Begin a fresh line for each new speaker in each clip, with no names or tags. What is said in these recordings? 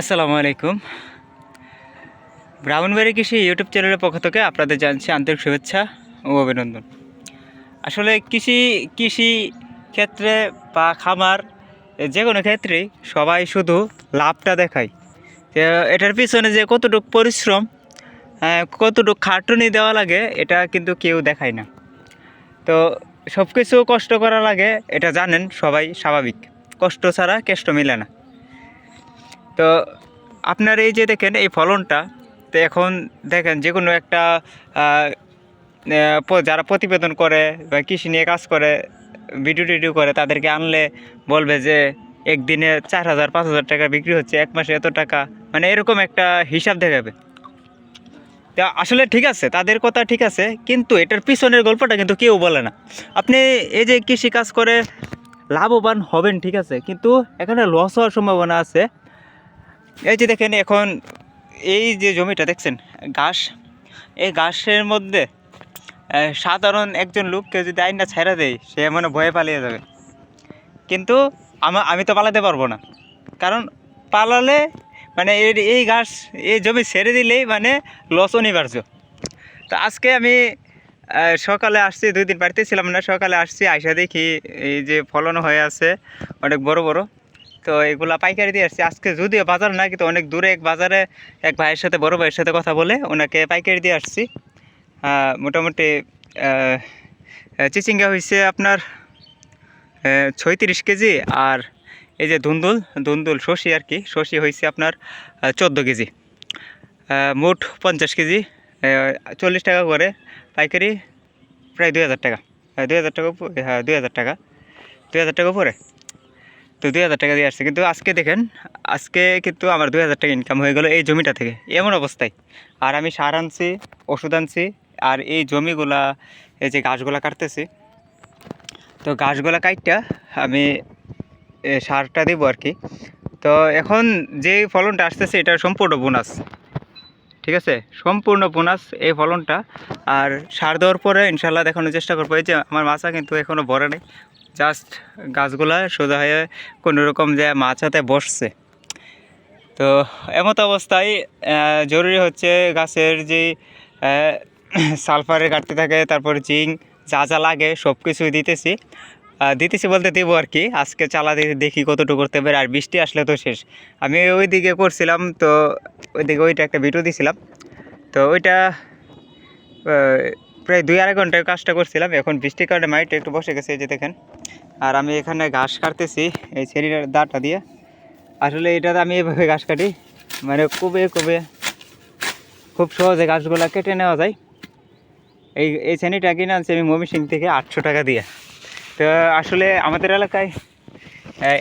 আসসালামু আলাইকুম। ব্রাহ্মণবাড়ি কৃষি ইউটিউব চ্যানেলের পক্ষ থেকে আপনাদের জানছি আন্তরিক শুভেচ্ছা ও অভিনন্দন। আসলে কৃষি কৃষি ক্ষেত্রে বা খামার যে কোনো ক্ষেত্রেই সবাই শুধু লাভটা দেখায়। এটার পিছনে যে কতটুকু পরিশ্রম কতটুকু খাটুনি দেওয়া লাগে, এটা কিন্তু কেউ দেখায় না। তো সব কিছু কষ্ট করা লাগে, এটা জানেন সবাই স্বাভাবিক। কষ্ট ছাড়া কেষ্ট মিলে না। তো আপনার এই যে দেখেন, এই ফলনটা, তো এখন দেখেন যে কোনো একটা যারা প্রতিবেদন করে বা কৃষি নিয়ে কাজ করে ভিডিও টিডিও করে, তাদেরকে আনলে বলবে যে একদিনে চার হাজার, পাঁচ হাজার টাকা বিক্রি হচ্ছে, এক মাসে এত টাকা। মানে এরকম একটা হিসাব দেখাবে। তা আসলে ঠিক আছে, তাদের কথা ঠিক আছে, কিন্তু এটার পিছনের গল্পটা কিন্তু কেউ বলে না। আপনি এই যে কৃষি কাজ করে লাভবান হবেন, ঠিক আছে, কিন্তু এখানে লস হওয়ার সম্ভাবনা আছে। এই যে দেখেন এখন এই যে জমিটা, দেখছেন? ঘাস। এই ঘাসের মধ্যে সাধারণ একজন লোককে যদি আইনটা ছেড়ে দেয়, সে মানে ভয়ে পালিয়ে যাবে। কিন্তু আমা- আমি তো পালাতে পারব না। কারণ পালালে মানে এই ঘাস, এই জমি ছেড়ে দিলেই মানে লস অনিবার্য। তো আজকে আমি সকালে আসছি, দুই দিন বাড়িতে ছিলাম না, সকালে আসছি, আইসা দেখি এই যে ফলন হয়ে আছে, অনেক বড় বড়। তো এগুলা পাইকারি দিয়ে আসছি। আজকে যদিও বাজার না কিন্তু অনেক দূরে এক বাজারে এক ভাইয়ের সাথে, বড় ভাইয়ের সাথে কথা বলে ওনাকে পাইকারি দিয়ে আসছি। মোটামুটি চিচিঙ্গা হয়েছে আপনার ছয়ত্রিশ কেজি আর এই যে ধুন্দুল ধুন্দুল শশি আর কি, শশি হয়েছে আপনার চোদ্দ কেজি। মোট পঞ্চাশ কেজি চল্লিশ টাকা করে পাইকারি, প্রায় দুই হাজার টাকা। দুই হাজার টাকা হ্যাঁ দুই হাজার টাকা, দুই হাজার টাকা পরে তো দুই হাজার টাকা দিয়ে আসছে। কিন্তু আজকে দেখেন, আজকে কিন্তু আমার দুই হাজার টাকা ইনকাম হয়ে গেলো এই জমিটা থেকে। এমন অবস্থায়। আর আমি সার আনছি, ওষুধ আনছি, আর এই জমিগুলা, এই যে গাছগুলা কাটতেছি, তো গাছগুলা কাটটা আমি সারটা দেবো আর কি তো এখন যে ফলনটা আসতেছে, এটা সম্পূর্ণ বোনাস। ঠিক আছে? সম্পূর্ণ বোনাস এই ফলনটা। আর সার দেওয়ার পরে ইনশাল্লাহ দেখানোর চেষ্টা করব। এই যে আমার মাছা কিন্তু এখনও ভরে নেই। জাস্ট গাছগুলা সোজা হয়ে কোনো রকম যে মাছাতে বসছে। তো এমত অবস্থায় জরুরি হচ্ছে গাছের যে সালফারের ঘাটতি থাকে, তারপর জিং যা যা লাগে সব কিছুই দিতেছি দিতেছি বলতে দেবো আর কি, আজকে চালা দিয়ে দেখি কতটুকু করতে পারে, আর বৃষ্টি আসলে তো শেষ। আমি ওইদিকে করছিলাম, তো ওইদিকে ওইটা একটা ভিডিও দিছিলাম। তো ওইটা প্রায় দুই আড়াই ঘন্টায় কাজটা করছিলাম। এখন বৃষ্টির কারণে মাইটে একটু বসে গেছে এই যে দেখেন। আর আমি এখানে ঘাস কাটতেছি এই ছেড়ির দাঁড়টা দিয়ে। আসলে এটাতে আমি এভাবে ঘাস কাটি মানে কবে কবে খুব সহজে গাছগুলো কেটে নেওয়া যায়। এই এই শ্রেণীটা কিনে আনছি আমি মমি সিং থেকে আটশো টাকা দিয়ে। তো আসলে আমাদের এলাকায়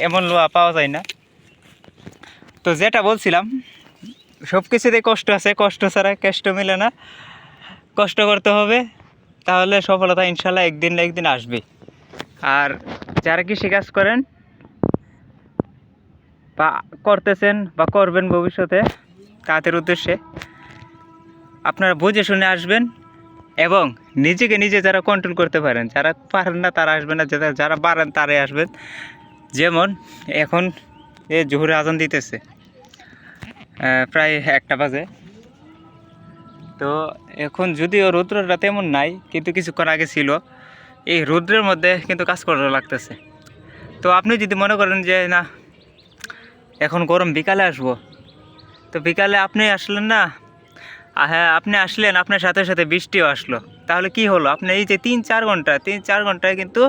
এমন লোহা পাওয়া যায় না। তো যেটা বলছিলাম সব কিছুতে কষ্ট আছে, কষ্ট ছাড়া কেষ্ট মিলে না। কষ্ট করতে হবে, তাহলে সফলতা ইনশাল্লাহ একদিন না একদিন আসবে। আর যারা কৃষি কাজ করেন বা করতেছেন বা করবেন ভবিষ্যতে, তাদের উদ্দেশ্যে আপনারা বুঝে শুনে আসবেন এবং নিজেকে নিজে যারা কন্ট্রোল করতে পারেন, যারা পারেন না তারা আসবেন না, যারা যারা পারেন তারাই আসবেন। যেমন এখন এ জোহরে আজান দিতেছে প্রায় একটা বাজে। তো এখন যদিও রৌদ্রটা তেমন নাই, কিন্তু কিছুক্ষণ আগে ছিল। এই রৌদ্রের মধ্যে কিন্তু কাজ করা লাগতেছে। তো আপনি যদি মনে করেন যে, না, এখন গরম বিকালে আসব। তো বিকালে আপনি আসলেন না? হ্যাঁ আপনি আসলেন, আপনার সাথে সাথে বৃষ্টিও আসলো। তাহলে কি হলো? আপনি এই যে তিন চার ঘণ্টা, তিন চার ঘন্টায় কিন্তু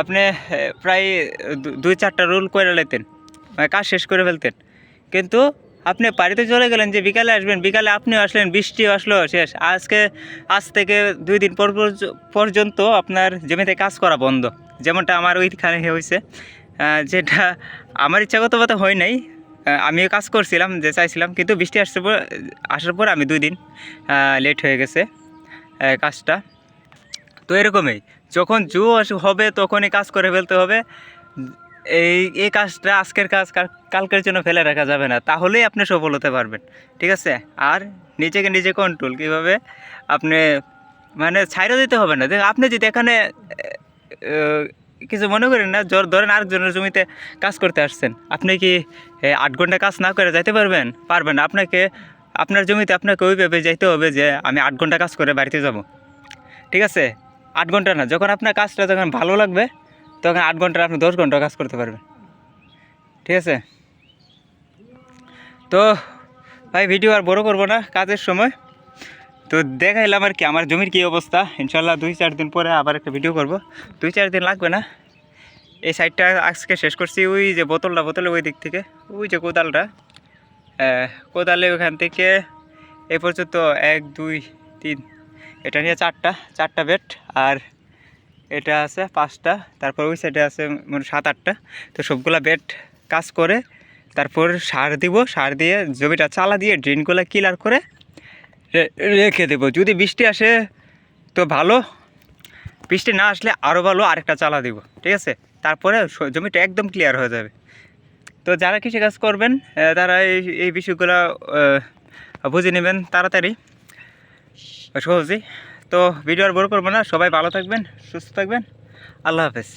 আপনি প্রায় দুই চারটা রোল করে লেতেন মানে কাজ শেষ করে ফেলতেন। কিন্তু আপনি বাড়িতে চলে গেলেন যে বিকালে আসবেন, বিকালে আপনিও আসলেন বৃষ্টি আসলো, শেষ। আজকে, আজ থেকে দুই দিন পর পর্যন্ত আপনার জমিতে কাজ করা বন্ধ। যেমনটা আমার ওইখানে হয়েছে। যেটা আমার ইচ্ছাগতভাবে হয় নাই। আমিও কাজ করছিলাম, যে চাইছিলাম, কিন্তু বৃষ্টি আসার পর আসার পর আমি দুই দিন লেট হয়ে গেছে কাজটা। তো এরকমই, যখন জু হবে তখনই কাজ করে ফেলতে হবে। এই এই কাজটা আজকের কাজ কালকের জন্য ফেলে রাখা যাবে না। তাহলেই আপনি সফল হতে পারবেন, ঠিক আছে? আর নিজেকে নিজে কন্ট্রোল কীভাবে আপনি মানে ছাইড়া দিতে হবে না। দেখ, আপনি যদি এখানে কিছু মনে করেন না, জোর ধরেন আরেকজনের জমিতে কাজ করতে আসছেন, আপনি কি আট ঘণ্টা কাজ না করে যাইতে পারবেন? পারবেন আপনাকে, আপনার জমিতে আপনাকে ওইভাবে যাইতে হবে যে, আমি আট ঘণ্টা কাজ করে বাড়িতে যাব, ঠিক আছে? আট ঘণ্টা না, যখন আপনার কাজটা যখন ভালো লাগবে তখন আট ঘণ্টা আপনি দশ ঘণ্টা কাজ করতে পারবেন। ঠিক আছে? তো ভাই ভিডিও আর বড় করব না কাজের সময়। তো দেখাইলাম আর কি আমার জমির কী অবস্থা। ইনশাল্লাহ দুই চার দিন পরে আবার একটা ভিডিও করব। দুই চার দিন লাগবে না। এই সাইডটা আজকে শেষ করছি। ওই যে বোতলটা বোতলে ওই দিক থেকে। ওই যে কোদালটা। কোদালে ওখান থেকে এ পর্যন্ত এক, দুই, তিন। এটা নিয়ে চারটা চারটা বেড আর এটা আছে পাঁচটা, তারপর ওই সাইডে আছে মানে সাত, আটটা। তো সবগুলা বেড কাজ করে তারপর সার দিব, সার দিয়ে জমিটা চালা দিয়ে ড্রেনগুলো ক্লিয়ার করে রেখে দেবো। যদি বৃষ্টি আসে তো ভালো, বৃষ্টি না আসলে আরও ভালো আরেকটা চালা দিব, ঠিক আছে? তারপরে জমিটা একদম ক্লিয়ার হয়ে যাবে। তো যারা কৃষিকাজ করবেন তারা এই এই বিষয়গুলো বুঝে নেবেন তাড়াতাড়ি, সহজেই। তো ভিডিও আর বড় করব না। সবাই ভালো থাকবেন সুস্থ থাকবেন। আল্লাহ হাফেজ।